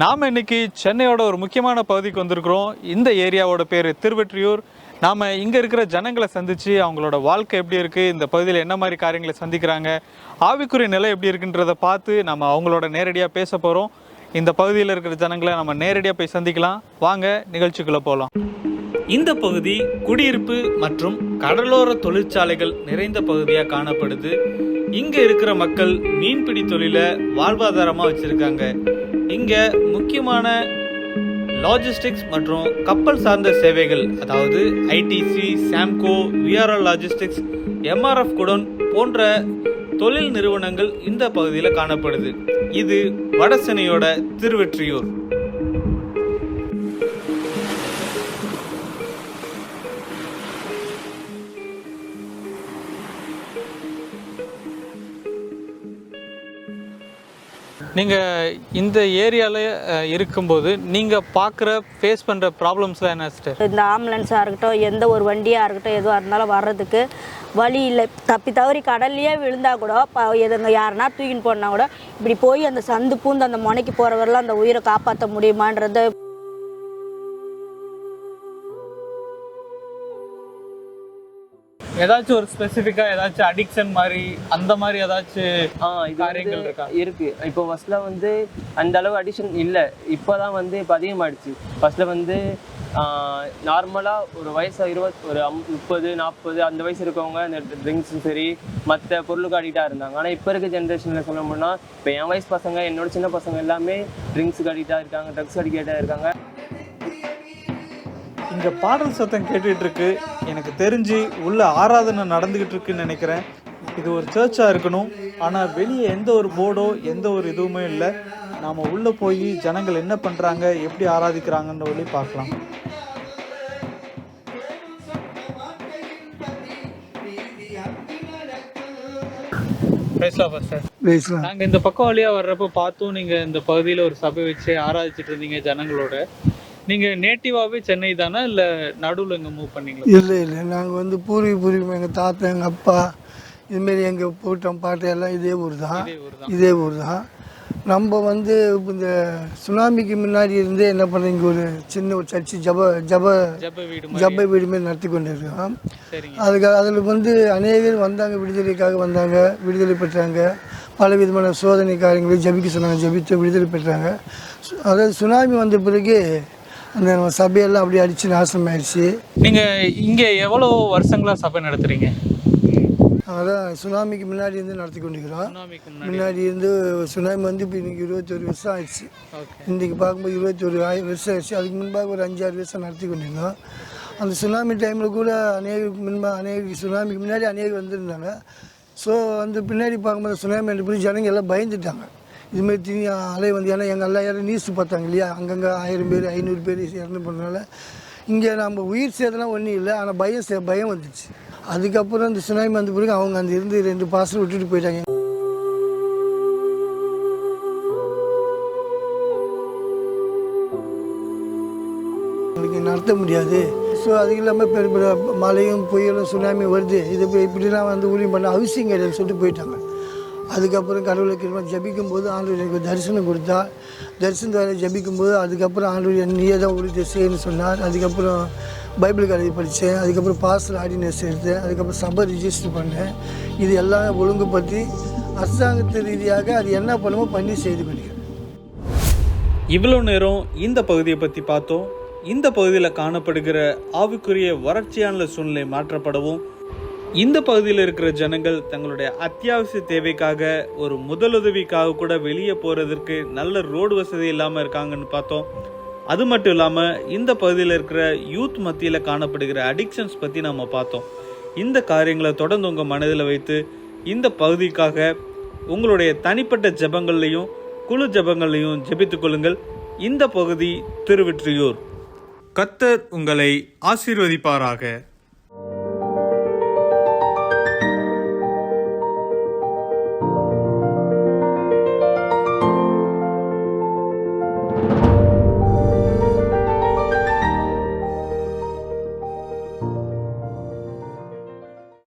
நாம் இன்னைக்கு சென்னையோட ஒரு முக்கியமான பகுதிக்கு வந்திருக்கிறோம். இந்த ஏரியாவோட பேர் திருவெற்றியூர். நாம் இங்கே இருக்கிற ஜனங்களை சந்தித்து அவங்களோட வாழ்க்கை எப்படி இருக்குது இந்த பகுதியில் என்ன மாதிரி காரியங்களை சந்திக்கிறாங்க ஆவிக்குரிய நிலை எப்படி இருக்குன்றதை பார்த்து நம்ம அவங்களோட நேரடியாக பேச போகிறோம் இந்த பகுதியில் இருக்கிற ஜனங்களை நம்ம நேரடியாக போய் சந்திக்கலாம். வாங்க நிகழ்ச்சிக்குள்ளே போகலாம் இந்த பகுதி குடியிருப்பு மற்றும் கடலோர தொழிற்சாலைகள் நிறைந்த பகுதியாக காணப்படுது. இங்கே இருக்கிற மக்கள் மீன்பிடி தொழிலை வாழ்வாதாரமாக வச்சுருக்காங்க. இங்கே முக்கியமான லாஜிஸ்டிக்ஸ் மற்றும் கப்பல் சார்ந்த சேவைகள் அதாவது ITC Samco VRL logistics MRF godown போன்ற தொழில் நிறுவனங்கள் இந்த பகுதியில் காணப்படுது. இது வடசென்னையோட திருவெற்றியூர். நீங்கள் இந்த ஏரியாவில் இருக்கும்போது நீங்கள் பார்க்குற ஃபேஸ் பண்ணுற ப்ராப்ளம்ஸ்லாம் என்ன சிஸ்டர் இந்த ஆம்புலன்ஸாக இருக்கட்டும் எந்த ஒரு வண்டியாக இருக்கட்டும் எதுவாக இருந்தாலும் வர்றதுக்கு வழி இல்லை. தப்பி தவறி கடல்லையே விழுந்தால் கூட ப எதுங்க யாருன்னா தூக்கின்னு போனால் கூட இப்படி போய் அந்த சந்து பூந்து அந்த முனைக்கு போகிறவரெல்லாம் அந்த உயிரை காப்பாற்ற முடியுமான்றது ஏதாச்சும் ஒரு ஸ்பெசிஃபிக்காக ஏதாச்சும் அடிக்ஷன் மாதிரி அந்த மாதிரி ஏதாச்சும் காரியங்கள் இருக்கா? இருக்கு. இப்போ ஃபர்ஸ்ட்ல வந்து அந்த அளவு அடிஷன் இல்லை. இப்போதான் வந்து இப்போ அதிகமாயிடுச்சு. ஃபர்ஸ்ட்ல வந்து நார்மலாக ஒரு வயசு இருபத் ஒரு அம் முப்பது நாற்பது அந்த வயசு இருக்கவங்க இந்த ட்ரிங்க்ஸும் சரி மற்ற பொருளுக்கு அடிக்டாக இருந்தாங்க. ஆனால் இப்போ இருக்க ஜென்ரேஷனில் சொல்ல போனால் இப்போ என் வயசு பசங்க என்னோட சின்ன பசங்க எல்லாமே ட்ரிங்க்ஸுக்கு அடிக்டாக இருக்காங்க ட்ரக்ஸ் அடிக்டாக இருக்காங்க. இங்கே பாடல் சத்தம் கேட்டுட்டு இருக்கு. எனக்கு தெரிஞ்சு உள்ள ஆராதனை நடந்துக்கிட்டு இருக்குன்னு நினைக்கிறேன். இது ஒரு சர்ச்சாக இருக்கணும். ஆனால் வெளியே எந்த ஒரு போர்டோ எந்த ஒரு இதுவுமே இல்லை. நாம் உள்ளே போய் ஜனங்கள் என்ன பண்ணுறாங்க எப்படி ஆராதிக்கிறாங்கன்ற வழி பார்க்கலாம். பேசலாம் நாங்கள் இந்த பக்கம் வழியாக வர்றப்ப பார்த்தோம் நீங்கள் இந்த பகுதியில் ஒரு சபை வச்சு ஆராதிச்சிட்டு இருந்தீங்க ஜனங்களோட. நீங்கள் நேட்டிவாகவே சென்னை தானே? இல்லை நடுவில் இங்கே மூவ் பண்ணீங்களா? இல்லை இல்லை. நாங்கள் வந்து பூர்வீக பூர்வீகம் எங்கள் தாத்தா எங்கள் அப்பா இதுமாரி எங்கள் போட்டோம் பாட்டு எல்லாம் இதே ஊர் தான். இதே ஊர் தான். நம்ம வந்து இந்த சுனாமிக்கு முன்னாடி இருந்தே என்ன பண்ணுறோம் இங்கே ஒரு சின்ன ஒரு சர்ச்சு ஜப ஜப மாதிரி ஜப வீடு மாரி நடத்தி கொண்டு இருக்கோம் சரிங்க. அதுக்கு அதில் வந்து அநேகர் வந்தாங்க விடுதலைக்காக வந்தாங்க விடுதலை பெற்றாங்க. பல விதமான சோதனை காரியங்களை ஜபிக்க சொன்னாங்க ஜபித்து விடுதலை பெற்றாங்க. அதாவது சுனாமி வந்த பிறகு அந்த சபையெல்லாம் அப்படியே அடித்து நாசம் ஆயிடுச்சு நீங்கள் இங்கே எவ்வளோ வருஷங்களா சபை நடத்துறீங்க? அதான் சுனாமிக்கு முன்னாடி இருந்து நடத்தி கொண்டிருக்கிறோம். முன்னாடி. இருந்து சுனாமி வந்து இப்போ இன்னைக்கு இருபத்தொரு வருஷம் ஆயிடுச்சு. இன்றைக்கி பார்க்கும்போது இருபத்தொரு வருஷம் ஆயிடுச்சு. அதுக்கு முன்பாக ஒரு அஞ்சாறு வருஷம் நடத்தி கொண்டிருந்தோம். அந்த சுனாமி டைமில் கூட அநேகருக்கு முன்பாக அநேக சுனாமிக்கு முன்னாடி அநேகர் வந்திருந்தாங்க. ஸோ அந்த பின்னாடி பார்க்கும்போது சுனாமி ரெண்டு பேரும் ஜனங்க எல்லாம் பயந்துட்டாங்க. இதுமாரி திரும்பி அலை வந்து ஏன்னா எங்கள் எல்லாம் யாரும் நியூஸ் பார்த்தாங்க இல்லையா? அங்கங்கே ஆயிரம் பேர் ஐநூறு பேர் இறந்து போனதுனால இங்கே நம்ம உயிர் சேதெல்லாம் ஒன்றும் இல்லை. ஆனால் பயம் சே- பயம் வந்துச்சு. அதுக்கப்புறம் இந்த சுனாமி வந்த பிறகு அவங்க அந்த இருந்து ரெண்டு பாசல் விட்டுட்டு போயிட்டாங்க. உங்களுக்கு நடத்த முடியாது. ஸோ அதுக்கு இல்லாமல் பெரிய மழையும் புயலும் சுனாமி வருது. இது இப்படிலாம் வந்து ஊழியம் பண்ண அவசியம் கிடையாதுன்னு சொல்லிட்டு போயிட்டாங்க. அதுக்கப்புறம் கடவுளுக்கு கிருபை ஜபிக்கும் போது ஆண்டவர் எனக்கு தரிசனம் கொடுத்தா. தரிசனத்தை ஜபிக்கும் போது அதுக்கப்புறம் ஆண்டவர் நீயே தான் உறுதி செய்யணும்னு சொன்னார். அதுக்கப்புறம் பைபிள் கதை படித்தேன். அதுக்கப்புறம் பாஸ்டர் ஆர்டினன்ஸ் எடுத்தேன். அதுக்கப்புறம் சபை ரிஜிஸ்டர் பண்ணேன். இது எல்லாம் ஒழுங்குபடுத்தி அரசாங்கத்து ரீதியாக அது என்ன பண்ணுமோ பண்ணி செய்து கொள்கிறேன் இவ்வளோ நேரம் இந்த பகுதியை பற்றி பார்த்தோம். இந்த பகுதியில் காணப்படுகிற ஆவிக்குரிய வறட்சியான சூழ்நிலை மாற்றப்படவும் இந்த பகுதியில் இருக்கிற ஜனங்கள் தங்களுடைய அத்தியாவசிய தேவைக்காக ஒரு முதலுதவிக்காக கூட வெளியே போகிறதுக்கு நல்ல ரோடு வசதி இல்லாமல் இருக்காங்கன்னு பார்த்தோம். அது மட்டும் இல்லாமல் இந்த பகுதியில் இருக்கிற யூத் மத்தியில் காணப்படுகிற அடிக்ஷன்ஸ் பற்றி நம்ம பார்த்தோம். இந்த காரியங்களை தொடர்ந்து உங்கள் மனதில் வைத்து இந்த பகுதிக்காக உங்களுடைய தனிப்பட்ட ஜபங்கள்லையும் குழு ஜபங்கள்லையும் ஜெபித்துக்கொள்ளுங்கள் இந்த பகுதி திருவெற்றியூர். கத்தர் உங்களை ஆசீர்வதிப்பாராக.